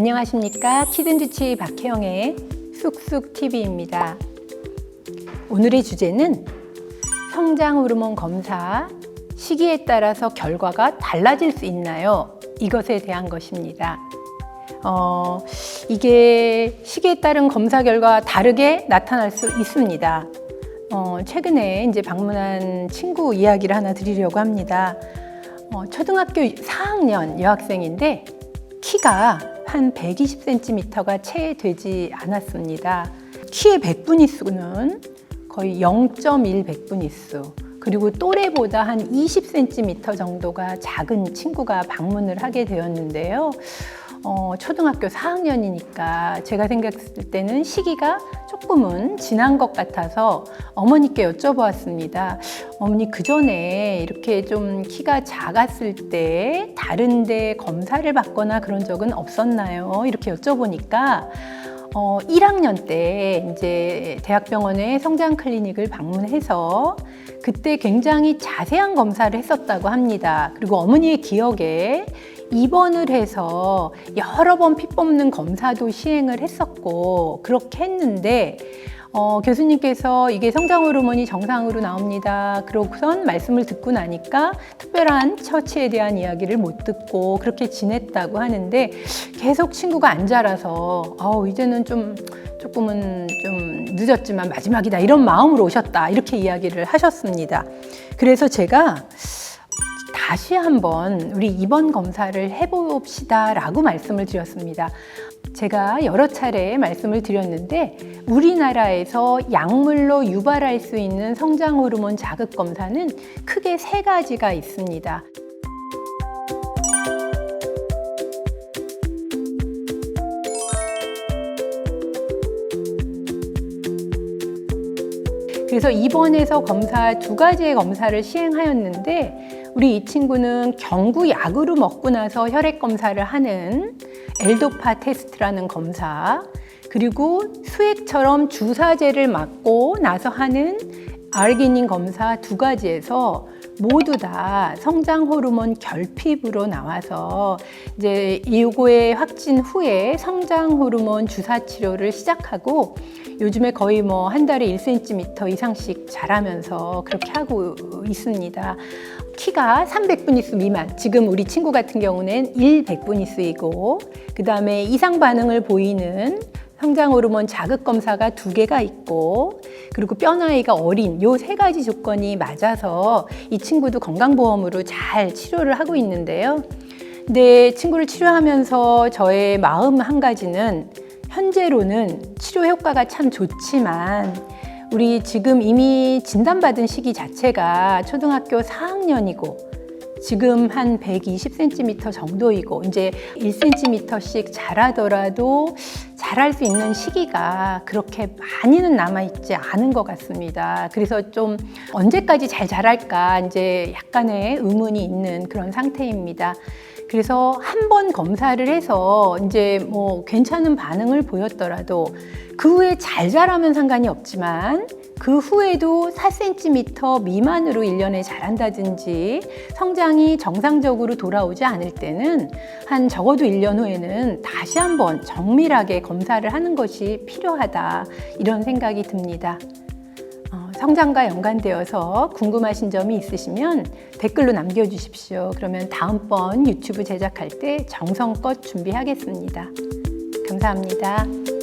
안녕하십니까 키든주치 박혜영의 쑥쑥TV입니다. 오늘의 주제는 성장 호르몬 검사 시기에 따라서 결과가 달라질 수 있나요? 이것에 대한 것입니다. 어, 이게 시기에 따른 검사 결과 다르게 나타날 수 있습니다. 어, 최근에 이제 방문한 친구 이야기를 하나 드리려고 합니다. 어, 초등학교 4학년 여학생인데 키가 한 120cm가 채 되지 않았습니다. 키의 백분위수는 거의 0.1 백분위수. 그리고 또래보다 한 20cm 정도가 작은 친구가 방문을 하게 되었는데요. 어, 초등학교 4학년이니까 제가 생각했을 때는 시기가 조금은 지난 것 같아서 어머니께 여쭤보았습니다. 어머니, 그 전에 이렇게 좀 키가 작았을 때 다른데 검사를 받거나 그런 적은 없었나요? 이렇게 여쭤보니까 어, 1학년 때 이제 대학병원의 성장 클리닉을 방문해서 그때 굉장히 자세한 검사를 했었다고 합니다. 그리고 어머니의 기억에 입원을 해서 여러 번 피 뽑는 검사도 시행을 했었고 그렇게 했는데 어, 교수님께서 이게 성장 호르몬이 정상으로 나옵니다. 그러고선 말씀을 듣고 나니까 특별한 처치에 대한 이야기를 못 듣고 그렇게 지냈다고 하는데 계속 친구가 안 자라서 어, 이제는 좀 조금은 좀 늦었지만 마지막이다 이런 마음으로 오셨다 이렇게 이야기를 하셨습니다. 그래서 제가 다시 한번 우리 입원 검사를 해봅시다 라고 말씀을 드렸습니다. 제가 여러 차례 말씀을 드렸는데 우리나라에서 약물로 유발할 수 있는 성장 호르몬 자극 검사는 크게 세 가지가 있습니다. 그래서 입원해서 검사 두 가지의 검사를 시행하였는데 우리 이 친구는 경구 약으로 먹고 나서 혈액 검사를 하는 엘도파 테스트라는 검사 그리고 수액처럼 주사제를 맞고 나서 하는 아르기닌 검사 두 가지에서 모두 다 성장 호르몬 결핍으로 나와서 이제 이거의 확진 후에 성장 호르몬 주사 치료를 시작하고 요즘에 거의 뭐 한 달에 1cm 이상씩 자라면서 그렇게 하고 있습니다. 키가 300분위수 미만, 지금 우리 친구 같은 경우는 100분위수이고, 그 다음에 이상 반응을 보이는 성장 호르몬 자극 검사가 두 개가 있고 그리고 뼈 나이가 어린 요 세 가지 조건이 맞아서 이 친구도 건강보험으로 잘 치료를 하고 있는데요. 근데 친구를 치료하면서 저의 마음 한 가지는 현재로는 치료 효과가 참 좋지만 우리 지금 이미 진단받은 시기 자체가 초등학교 4학년이고 지금 한 120cm 정도이고 이제 1cm씩 자라더라도 자랄 수 있는 시기가 그렇게 많이는 남아 있지 않은 것 같습니다. 그래서 좀 언제까지 잘 자랄까 이제 약간의 의문이 있는 그런 상태입니다. 그래서 한 번 검사를 해서 이제 뭐 괜찮은 반응을 보였더라도 그 후에 잘 자라면 상관이 없지만 그 후에도 4cm 미만으로 1년에 자란다든지 성장이 정상적으로 돌아오지 않을 때는 한 적어도 1년 후에는 다시 한번 정밀하게 검사를 하는 것이 필요하다 이런 생각이 듭니다. 어, 성장과 연관되어서 궁금하신 점이 있으시면 댓글로 남겨주십시오. 그러면 다음번 유튜브 제작할 때 정성껏 준비하겠습니다. 감사합니다.